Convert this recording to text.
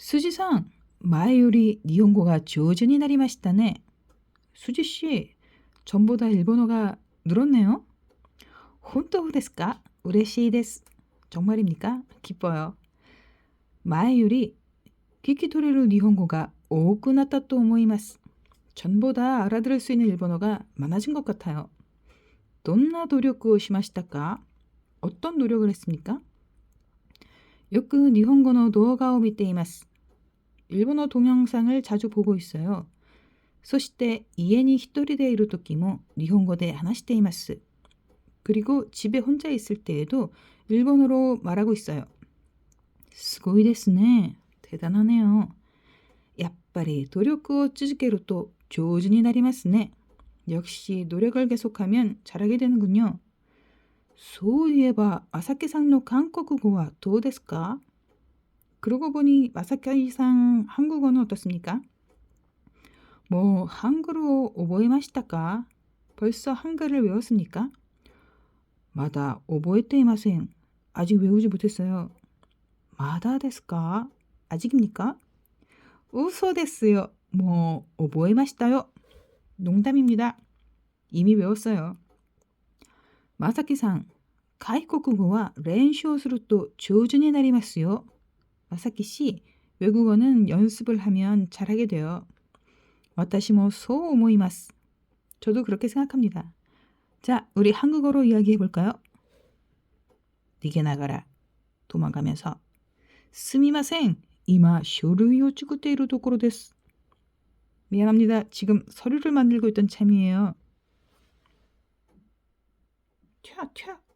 수지さん、前より日本語が上手になりましたね。 수지 씨, 전보다 일본어가 늘었네요. 本当ですか?嬉しいです. 정말입니까? 기뻐요. 前より聞き取れる日本語が多くなったと思います. 전보다 알아들을 수 있는 일본어가 많아진 것 같아요. どんな努力をしましたか? 어떤 노력을 했습니까? よく日本語の動画を見ています. 일본어 동영상을 자주 보고 있어요. そして家に一人でいる時も日本語で話しています. 그리고 집에 혼자 있을 때에도 일본어로 말하고 있어요. すごいですね. 대단하네요. やっぱり努力を続けると上手になりますね. 역시 노력을 계속하면 잘하게 되는군요. そういえば、아사키さんの韓国語はどうですか 그러고 보니 마사키상 한국어는 어떻습니까? 뭐 한글로 覚えましたか? 벌써 한글을 외웠습니까? 마다 覚えていません. 아직 외우지 못했어요. 마다 ですか? 아직입니까? 웃어 ですよ. 뭐 覚えましたよ. 농담입니다. 이미 외웠어요. 마사키さん, 外国語は練習をすると上手になりますよ. 마사키 씨, 외국어는 연습을 하면 잘하게 돼요. 와타시모 소오모이마스. 저도 그렇게 생각합니다. 자, 우리 한국어로 이야기해 볼까요? 니게나가라. 도망가면서. 스미마생. 이마 쇼루이오 찌구테이로 도꼬로 데스. 미안합니다. 지금 서류를 만들고 있던 참이에요. 튀어 튀어.